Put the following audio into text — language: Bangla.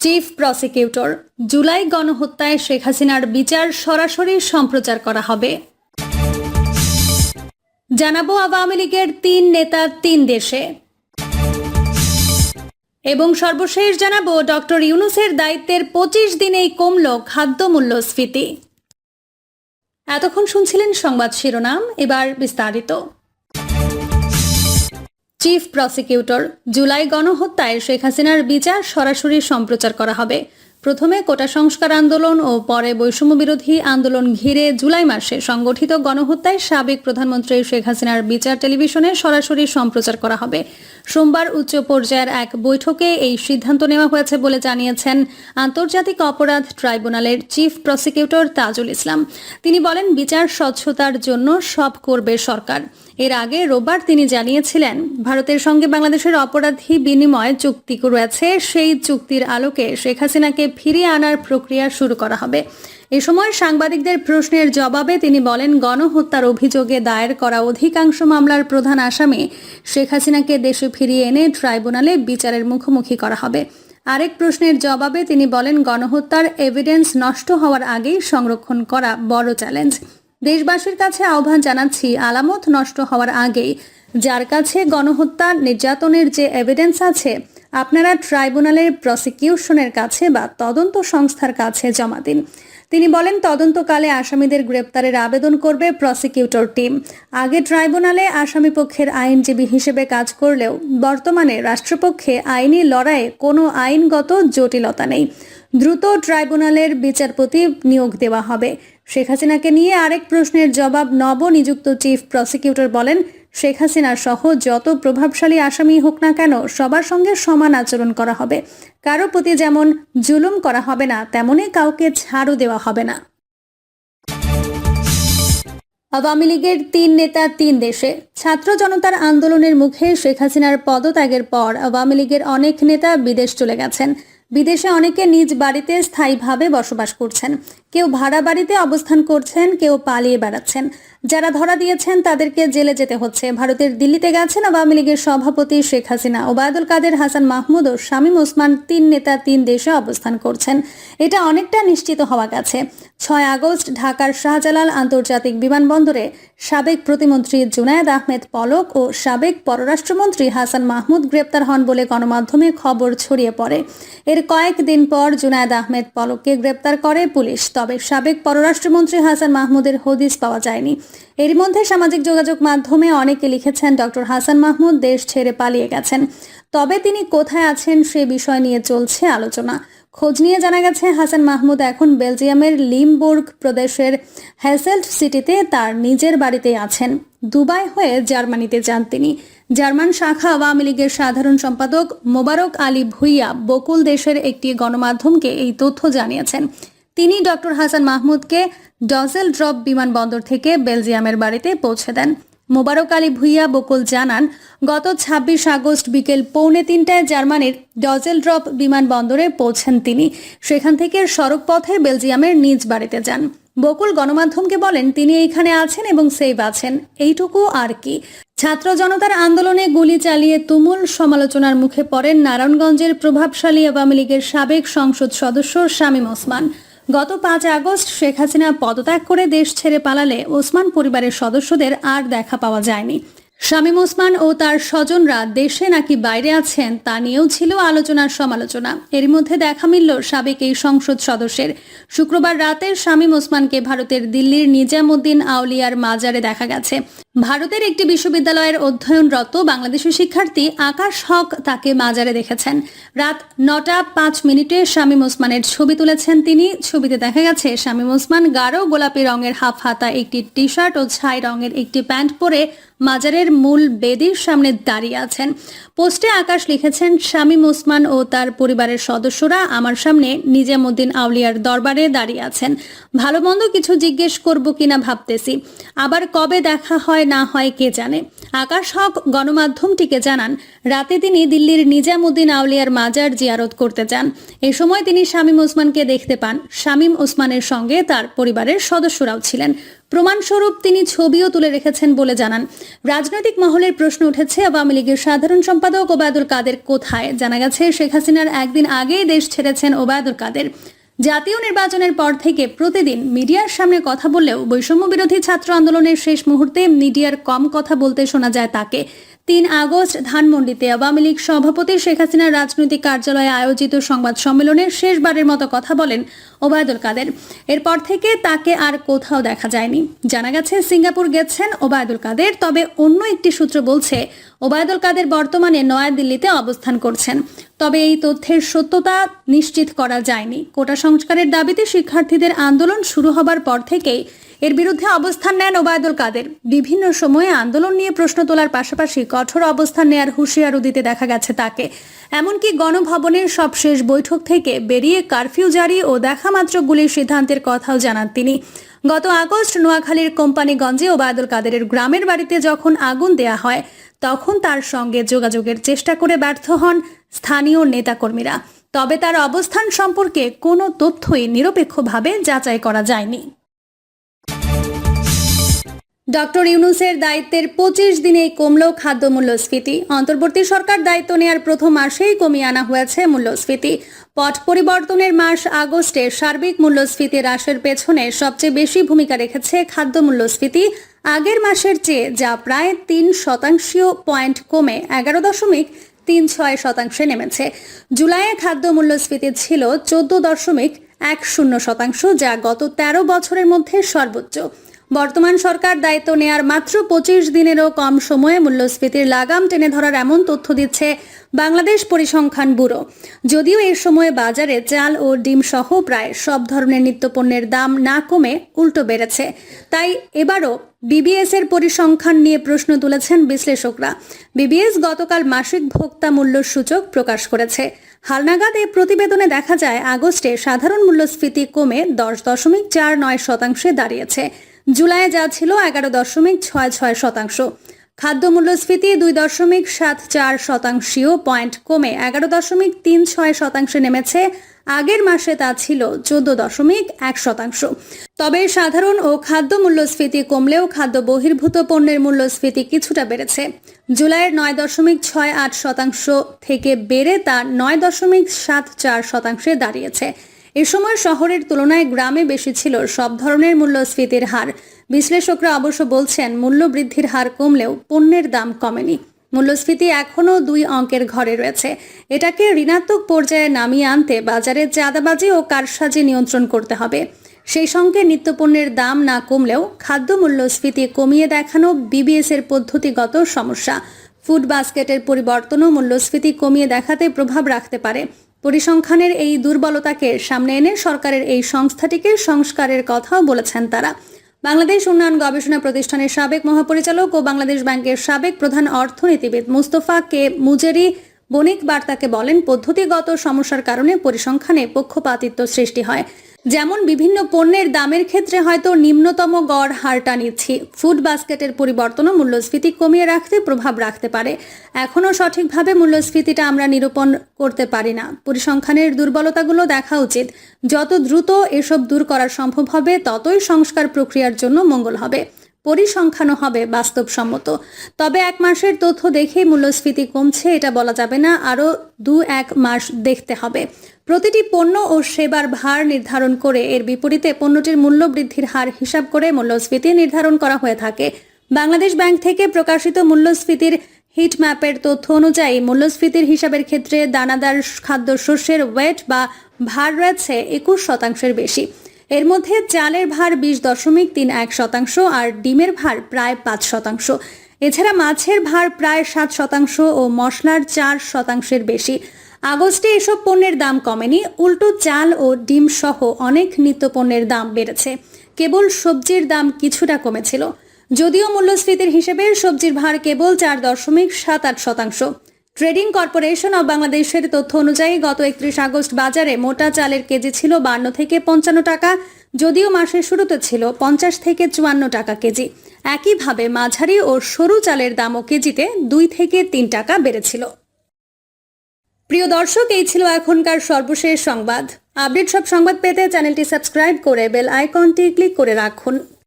চিফ প্রসিকিউটর জুলাই গণহত্যায় শেখ হাসিনার বিচার সরাসরি সম্প্রচার করা হবে। জানাব আওয়ামী লীগের তিন নেতা তিন দেশে। এবং সর্বশেষ জানাব ডক্টর ইউনুসের দায়িত্বের পঁচিশ দিনেই কমল খাদ্য মূল্যস্ফীতি এতক্ষণ শুনছিলেন সংবাদ শিরোনাম, এবার বিস্তারিত। চিফ প্রসিকিউটর, জুলাই গণহত্যায় শেখ হাসিনার বিচার সরাসরি সম্প্রচার করা হবে। প্রথমে কোটা সংস্কার আন্দোলন ও পরে বৈষম্য বিরোধী আন্দোলন ঘিরে জুলাই মাসে সংগঠিত গণহত্যায় সাবেক প্রধানমন্ত্রী শেখ হাসিনার বিচার টেলিভিশনে সরাসরি সম্প্রচার করা হবে। সোমবার উচ্চ পর্যায়ের এক বৈঠকে এই সিদ্ধান্ত নেওয়া হয়েছে বলে জানিয়েছেন আন্তর্জাতিক অপরাধ ট্রাইব্যুনালের চিফ প্রসিকিউটর তাজুল ইসলাম। তিনি বলেন, বিচার স্বচ্ছতার জন্য সব করবে সরকার। এর আগে রোববার তিনি জানিয়েছিলেন, ভারতের সঙ্গে বাংলাদেশের অপরাধী বিনিময় চুক্তি রয়েছে, সেই চুক্তির আলোকে শেখ হাসিনাকে ফিরিয়ে আনার প্রক্রিয়া শুরু করা হবে। এ সময় সাংবাদিকদের প্রশ্নের জবাবে তিনি বলেন, গণহত্যার অভিযোগে দায়ের করা অধিকাংশ মামলার প্রধান আসামি শেখ হাসিনাকে দেশে ফিরিয়ে এনে ট্রাইব্যুনালে বিচারের মুখোমুখি করা হবে। আরেক প্রশ্নের জবাবে তিনি বলেন, গণহত্যার এভিডেন্স নষ্ট হওয়ার আগেই সংরক্ষণ করা বড় চ্যালেঞ্জ দেশবাসীর কাছে আহ্বান জানাচ্ছি, আলামত নষ্ট হওয়ার আগেই। যার কাছে গণহত্যা, নির্যাতনের যে এভিডেন্স আছে আপনারা ট্রাইব্যুনালের প্রসিকিউশনের কাছে বা তদন্ত সংস্থার কাছে জমা দিন। তিনি বলেন, তদন্তকালে আসামিদের গ্রেপ্তারের আবেদন করবে প্রসিকিউটর টিম। আগে ট্রাইব্যুনালে আসামি পক্ষের আইনজীবী হিসেবে কাজ করলেও বর্তমানে রাষ্ট্রপক্ষে আইনি লড়াইয়ে কোনো আইনগত জটিলতা নেই। দ্রুত ট্রাইব্যুনালের বিচারপতি নিয়োগ দেওয়া হবে। শেখ হাসিনাকে নিয়ে আরেক প্রশ্নের জবাব নবনিযুক্ত চিফ প্রসিকিউটর বলেন শেখ হাসিনা সহ যত প্রভাবশালী আসামি হোক না কেন সবার সঙ্গে সমান আচরণ করা হবে। কারও প্রতি যেমন জুলুম করা হবে না তেমনই কাউকে ছাড়ও দেওয়া হবে না। আওয়ামী লীগের তিন নেতা তিন দেশে। ছাত্র জনতার আন্দোলনের মুখে শেখ হাসিনার পদত্যাগের পর আওয়ামী লীগের অনেক নেতা বিদেশ চলে গেছেন। বিদেশে অনেকে নিজ বাড়িতে স্থায়ীভাবে বসবাস করছেন। কেউ ভাড়া বাড়িতে অবস্থান করছেন, কেউ পালিয়ে বেড়াচ্ছেন। যারা ধরা দিয়েছেন, তাদেরকে জেলে যেতে হচ্ছে। ভারতের দিল্লিতে গেছেন আওয়ামী লীগের সভাপতি শেখ হাসিনা। ওবায়দুল কাদের, হাসান মাহমুদ ও শামীম ওসমান তিন নেতা তিন দেশে অবস্থান করছেন। এটা অনেকটা নিশ্চিত হওয়া গেছে। ছয় আগস্ট ঢাকার শাহজালাল আন্তর্জাতিক বিমানবন্দরে সাবেক প্রতিমন্ত্রী জুনায়েদ আহমেদ পলক ও সাবেক পররাষ্ট্রমন্ত্রী হাসান মাহমুদ গ্রেপ্তার হন বলে গণমাধ্যমে খবর ছড়িয়ে পড়ে। এর কয়েকদিন পর জুনায়েদ আহমেদ পলককে গ্রেপ্তার করে পুলিশ। তবে সাবেক পররাষ্ট্রমন্ত্রী হাসান মাহমুদের হদিস পাওয়া যায়নি। এর মধ্যে সামাজিক যোগাযোগ মাধ্যমে অনেকে লিখেছেন ডক্টর হাসান মাহমুদ দেশ ছেড়ে পালিয়ে গেছেন। তবে তিনি কোথায় আছেন সে বিষয় নিয়ে চলছে আলোচনা। খোঁজ নিয়ে জানা গেছে, হাসান মাহমুদ এখন বেলজিয়ামের লিমবুর্গ প্রদেশের হ্যাসেল্ট সিটিতে তার নিজের বাড়িতে আছেন। দুবাই হয়ে জার্মানিতে যান তিনি। জার্মান শাখা আওয়ামী লীগের সাধারণ সম্পাদক মোবারক আলী ভুইয়া বকুল দেশের একটি গণমাধ্যমকে এই তথ্য জানিয়েছেন। তিনি ডক্টর হাসান মাহমুদকে ডজেল ড্রপ বিমানবন্দর থেকে বেলজিয়ামের বাড়িতে পৌঁছে দেন। মোবারক আলী ভুইয়া বকুল জানান, গত ছাব্বিশ আগস্ট বিকেল পৌনে তিনটায় জার্মানির ডজেল ড্রপ বিমানবন্দরে পৌঁছেন তিনি। সেখান থেকে সড়ক পথে বেলজিয়ামের নিজ বাড়িতে যান। বকুল গণমাধ্যমকে বলেন, তিনি এইখানে আছেন এবং সেভ আছেন। এইটুকু আর কি। ছাত্র জনতার আন্দোলনে গুলি চালিয়ে তুমুল সমালোচনার মুখে পড়েন নারায়ণগঞ্জের প্রভাবশালী আওয়ামী লীগের সাবেক সংসদ সদস্য শামীম ওসমান। গত পাঁচ আগস্ট শেখ হাসিনা পদত্যাগ করে দেশ ছেড়ে পালালে ওসমান পরিবারের সদস্যদের আর দেখা পাওয়া যায়নি। শামীম ওসমান ও তার স্বজনরা দেশে নাকি বাইরে আছেন তা নিয়েও ছিল আলোচনার সমালোচনা। এর মধ্যে দেখা মিলল সাবেক এই সংসদ সদস্যের। শুক্রবার রাতে শামীম ওসমানকে ভারতের দিল্লির নিজামুদ্দিন আউলিয়ার মাজারে দেখা গেছে। ভারতের একটি বিশ্ববিদ্যালয়ের অধ্যয়নরত বাংলাদেশি শিক্ষার্থী আকাশ হক তাকে মাজারে দেখেছেন। রাত নটা পাঁচ মিনিটে শামীম ওসমানের ছবি তুলেছেন তিনি। ছবিতে দেখা গেছে, শামীম ওসমান গাঢ় গোলাপি রঙের হাফ হাতা, একটি টি শার্ট ও ছাই রঙের একটি প্যান্ট পরে মাজারের মূল বেদির সামনে দাঁড়িয়ে আছেন। পোস্টে আকাশ লিখেছেন, শামীম ওসমান ও তার পরিবারের সদস্যরা আমার সামনে নিজামুদ্দিন আউলিয়ার দরবারে দাঁড়িয়ে আছেন। ভালো মন্দ কিছু জিজ্ঞেস করব কিনা ভাবতেছি। আবার কবে দেখা হয় না হয় কে জানে? আকাশ হক গণমাধ্যমটিকে জানান, রাতে তিনি দিল্লির নিজামুদ্দিন আউলিয়ার মাজার জিয়ারত করতে যান এ সময় তিনি শামীম ওসমানকে দেখতে পান। শামীম ওসমানের সঙ্গে তার পরিবারের সদস্যরাও ছিলেন। প্রমাণস্বরূপ তিনি ছবিও তুলে রেখেছেন বলে জানান। রাজনৈতিক মহলের প্রশ্ন উঠেছে, আওয়ামী লীগের সাধারণ সম্পাদক ওবায়দুল কাদের কোথায়? জানা গেছে, শেখ হাসিনার একদিন আগেই দেশ ছেড়েছেন ওবায়দুল কাদের। জাতীয় নির্বাচনের পর থেকে প্রতিদিন মিডিয়ার সামনে কথা বললেও বৈষম্য বিরোধী ছাত্র আন্দোলনের শেষ মুহূর্তে মিডিয়ার কম কথা বলতে শোনা যায় তাকে। তিন আগস্ট ধানমন্ডিতে আওয়ামী লীগ সভাপতি শেখ হাসিনার রাজনৈতিক কার্যালয়ে আয়োজিত সংবাদ সম্মেলনে শেষবারের মতো কথা বলেন ওবায়দুল কাদের। এরপর থেকে তাকে আর কোথাও দেখা যায়নি। জানা গেছে, সিঙ্গাপুর গেছেন ওবায়দুল কাদের, তবে অন্য একটি সূত্র বলছে, ওবায়দুল কাদের বর্তমানে নয়াদিল্লিতে অবস্থান করছেন। তবে এই তথ্যের সত্যতা নিশ্চিত করা যায়নি। কোটা সংস্কারের দাবিতে শিক্ষার্থীদের আন্দোলন শুরু হবার পর থেকেই এর বিরুদ্ধে অবস্থান নেন ওবায়দুল কাদের। বিভিন্ন সময়ে আন্দোলন নিয়ে প্রশ্ন তোলার পাশাপাশি কঠোর অবস্থান নেয়ার হুঁশিয়ারও দিতে দেখা গেছে তাকে। এমনকি গণভবনের সবশেষ বৈঠক থেকে বেরিয়ে কারফিউ জারি ও দেখা মাত্র গুলির সিদ্ধান্তের কথাও জানান তিনি। গত আগস্ট নোয়াখালীর কোম্পানিগঞ্জে ওবায়দুল কাদেরের গ্রামের বাড়িতে যখন আগুন দেয়া হয়, তখন তার সঙ্গে যোগাযোগের চেষ্টা করে ব্যর্থ হন স্থানীয় নেতাকর্মীরা। তবে তার অবস্থান সম্পর্কে কোনো তথ্যই নিরপেক্ষভাবে যাচাই করা যায়নি। ডক্টর ইউনুসের দায়িত্বের পঁচিশ দিনেই কমল খাদ্য মূল্যস্ফীতি। অন্তর্বর্তী সরকার দায়িত্ব নেওয়ার প্রথম মাসেই কমিয়ে আনা হয়েছে মূল্যস্ফীতি। পট পরিবর্তনের মাস আগস্টে সার্বিক মূল্যস্ফীতি হ্রাসের পেছনে সবচেয়ে বেশি ভূমিকা রেখেছে খাদ্য মূল্যস্ফীতি। আগের মাসের চেয়ে যা প্রায় তিন শতাংশীয় পয়েন্ট কমে এগারো দশমিক তিন ছয় শতাংশে নেমেছে। জুলাইয়ে খাদ্য মূল্যস্ফীতি ছিল চোদ্দ দশমিক এক শূন্য শতাংশ, যা গত তেরো বছরের মধ্যে সর্বোচ্চ। বর্তমান সরকার দায়িত্ব নেয়ার মাত্র পঁচিশ দিনেরও কম সময়ে মূল্যস্ফীতির লাগাম টেনে ধরার এমন তথ্য দিচ্ছে বাংলাদেশ পরিসংখ্যান ব্যুরো। যদিও এর সময়ে বাজারে চাল ও ডিম সহ প্রায় সব ধরনের নিত্যপণ্যের দাম না কমে উল্টো বেড়েছে। তাই এবারও বিবিএস এর পরিসংখ্যান নিয়ে প্রশ্ন তুলেছেন বিশ্লেষকরা। বিবিএস গতকাল মাসিক ভোক্তা মূল্য সূচক প্রকাশ করেছে। হালনাগাদ এই প্রতিবেদনে দেখা যায়, আগস্টে সাধারণ মূল্যস্ফীতি কমে দশ দশমিক চার নয় শতাংশে দাঁড়িয়েছে। জুলাইয়ে যা ছিল এগারো দশমিক ছয় ছয় শতাংশ। খাদ্য মূল্যস্ফীতি দুই দশমিক সাত চার শতাংশীয় পয়েন্ট কমে এগারো দশমিক তিন ছয় শতাংশে নেমেছে। আগের মাসে তা ছিল চোদ্দ দশমিক এক শতাংশ। তবে সাধারণ ও খাদ্য মূল্যস্ফীতি কমলেও খাদ্য বহির্ভূত পণ্যের মূল্যস্ফীতি কিছুটা বেড়েছে। জুলাইয়ের নয় দশমিক ছয় আট শতাংশ থেকে বেড়ে তা নয় দশমিক সাত চার শতাংশে দাঁড়িয়েছে। এ সময় শহরের তুলনায় গ্রামে বেশি ছিল সব ধরনের মূল্যস্ফীতির হার। বিশ্লেষকরা অবশ্য বলছেন মূল্য বৃদ্ধির হার কমলেও পণ্যের দাম কমেনি। মূল্যস্ফীতি এখনও দুই অঙ্কের ঘরে রয়েছে। এটাকে ঋণাত্মক পর্যায়ে নামিয়ে আনতে বাজারে চাঁদাবাজি ও কারসাজি নিয়ন্ত্রণ করতে হবে। সেই সঙ্গে নিত্যপণ্যের দাম না কমলেও খাদ্য মূল্যস্ফীতি কমিয়ে দেখানো বিবিএস এর পদ্ধতিগত সমস্যা। ফুড বাস্কেটের পরিবর্তনও মূল্যস্ফীতি কমিয়ে দেখাতে প্রভাব রাখতে পারে। পরিসংখ্যানের এই দুর্বলতাকে সামনে এনে সরকারের এই সংস্থাটিকে সংস্কারের কথাও বলেছেন তারা। বাংলাদেশ উন্নয়ন গবেষণা প্রতিষ্ঠানের সাবেক মহাপরিচালক ও বাংলাদেশ ব্যাংকের সাবেক প্রধান অর্থনীতিবিদ মুস্তফা কে মুজেরি বণিক বার্তাকে বলেন, পদ্ধতিগত সমস্যার কারণে পরিসংখ্যানে পক্ষপাতিত্ব সৃষ্টি হয়। যেমন, বিভিন্ন পণ্যের দামের ক্ষেত্রে হয়তো নিম্নতম গড় হারটা নিচ্ছি। ফুড বাস্কেটের পরিবর্তনও মূল্যস্ফীতি কমিয়ে রাখতে প্রভাব রাখতে পারে। এখনও সঠিকভাবে মূল্যস্ফীতিটা আমরা নিরূপণ করতে পারি না। পরিসংখ্যানের দুর্বলতাগুলো দেখা উচিত। যত দ্রুত এসব দূর করা সম্ভব হবে, ততই সংস্কার প্রক্রিয়ার জন্য মঙ্গল হবে। পরিসংখ্যানও হবে বাস্তবসম্মত। তবে এক মাসের তথ্য দেখেই মূল্যস্ফীতি কমছে, এটা বলা যাবে না। আরও দু এক মাস দেখতে হবে। প্রতিটি পণ্য ও সেবার ভার নির্ধারণ করে, এর বিপরীতে পণ্যটির মূল্য বৃদ্ধির হার হিসাব করে মূল্যস্ফীতি নির্ধারণ করা হয়ে থাকে। বাংলাদেশ ব্যাংক থেকে প্রকাশিত মূল্যস্ফীতির হিট ম্যাপের তথ্য অনুযায়ী মূল্যস্ফীতির হিসাবের ক্ষেত্রে দানাদার খাদ্যশস্যের ওয়েট বা ভার রয়েছে একুশ শতাংশের বেশি। এর মধ্যে চালের ভার বিশ দশমিক তিন এক শতাংশ আর ডিমের ভার প্রায় পাঁচ শতাংশ। এছাড়া মাছের ভার প্রায় সাত শতাংশ ও মশলার চার শতাংশের বেশি। আগস্টে এসব পণ্যের দাম কমেনি, উল্টো চাল ও ডিম সহ অনেক নিত্যপণ্যের দাম বেড়েছে। কেবল সবজির দাম কিছুটা কমেছিল। যদিও মূল্যস্ফীতির হিসেবে সবজির ভার কেবল চার দশমিক সাত আট শতাংশ। ট্রেডিং কর্পোরেশন অব বাংলাদেশের তথ্য অনুযায়ী গত একত্রিশ আগস্ট বাজারে মোটা চালের কেজি ছিল বান্ন থেকে পঞ্চান্ন টাকা, যদিও মাসের শুরুতে ছিল পঞ্চাশ থেকে চুয়ান্ন টাকা কেজি। একইভাবে মাঝারি ও সরু চালের দামও কেজিতে দুই থেকে তিন টাকা বেড়েছিল। প্রিয় দর্শক, এই ছিল এখনকার সর্বশেষ সংবাদ। আপডেট সব সংবাদ পেতে চ্যানেলটি সাবস্ক্রাইব করে বেল আইকনটি ক্লিক করে রাখুন।